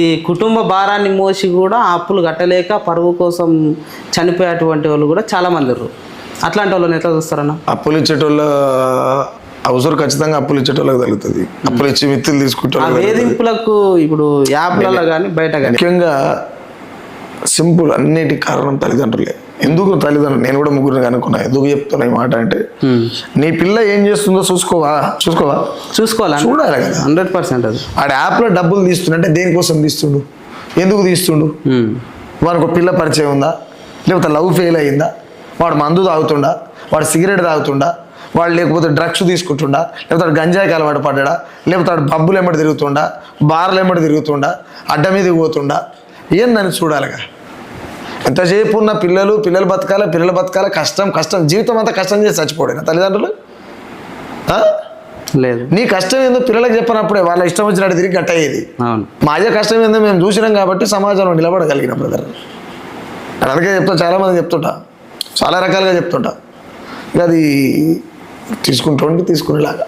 ఈ కుటుంబ భారాన్ని మోసి కూడా అప్పులు కట్టలేక పరువు కోసం చనిపోయేటువంటి వాళ్ళు కూడా చాలా మంది ఉన్నారు. అట్లాంటి వాళ్ళని ఎట్లా చూస్తారన్న? అప్పులు ఇచ్చేటోళ్ళ అవసరం ఖచ్చితంగా అప్పులు ఇచ్చేటోళ్ళకి తగ్గుతుంది అప్పులు ఇచ్చి మిత్తులు ఆ తీసుకుంటే వేధింపులకు ఇప్పుడు యాప్లలో కానీ బయట కానీ ముఖ్యంగా సింపుల్ అన్నిటి కారణం తల్లిదండ్రులే. ఎందుకు తల్లిదండ్రులు? నేను కూడా ముగ్గురిని కనుక్కున్నా. ఎందుకు చెప్తున్నా ఈ మాట అంటే నీ పిల్ల ఏం చేస్తుందో చూసుకోవా? చూసుకోవా? చూసుకోవాలి? చూడాలి కదా. హండ్రెడ్ పర్సెంట్ అది. ఆడ యాప్లో డబ్బులు తీస్తుండే దేనికోసం తీస్తుండు? ఎందుకు తీస్తుండు. వానికి ఒక పిల్ల పరిచయం ఉందా? లేకపోతే లవ్ ఫెయిల్ అయిందా? వాడు మందు తాగుతుండా? వాడు సిగరెట్ తాగుతుండా? వాడు లేకపోతే డ్రగ్స్ తీసుకుంటుండా? లేకపోతే వాడు గంజాయికి అలవాటు పడ్డా లేకపోతే వాడు పబ్బులు ఎమ్మడి తిరుగుతుండా? బార్లు ఎమ్మడి తిరుగుతుండా? అడ్డ మీదకి పోతుండా? ఏందని చూడాలిగా. ఎంతసేపు ఉన్న పిల్లలు పిల్లలు బతకాల పిల్లలు బతకాల కష్టం కష్టం జీవితం అంతా కష్టం చేసి చచ్చిపోడేనా తల్లిదండ్రులు? లేదు. నీ కష్టం ఏందో పిల్లలకు చెప్పనప్పుడే వాళ్ళ ఇష్టం వచ్చినట్టు తిరిగి గట్టయ్యేది అవును. మాజే కష్టం ఏందో మేము చూసినాం కాబట్టి సమాజంలో నిలబడగలిగిన బ్రదర్. అందుకే చెప్తా చాలామంది చెప్తుంటా. చాలా రకాలుగా చెప్తుంటా. ఇక అది తీసుకుంటూ తీసుకునేలాగా.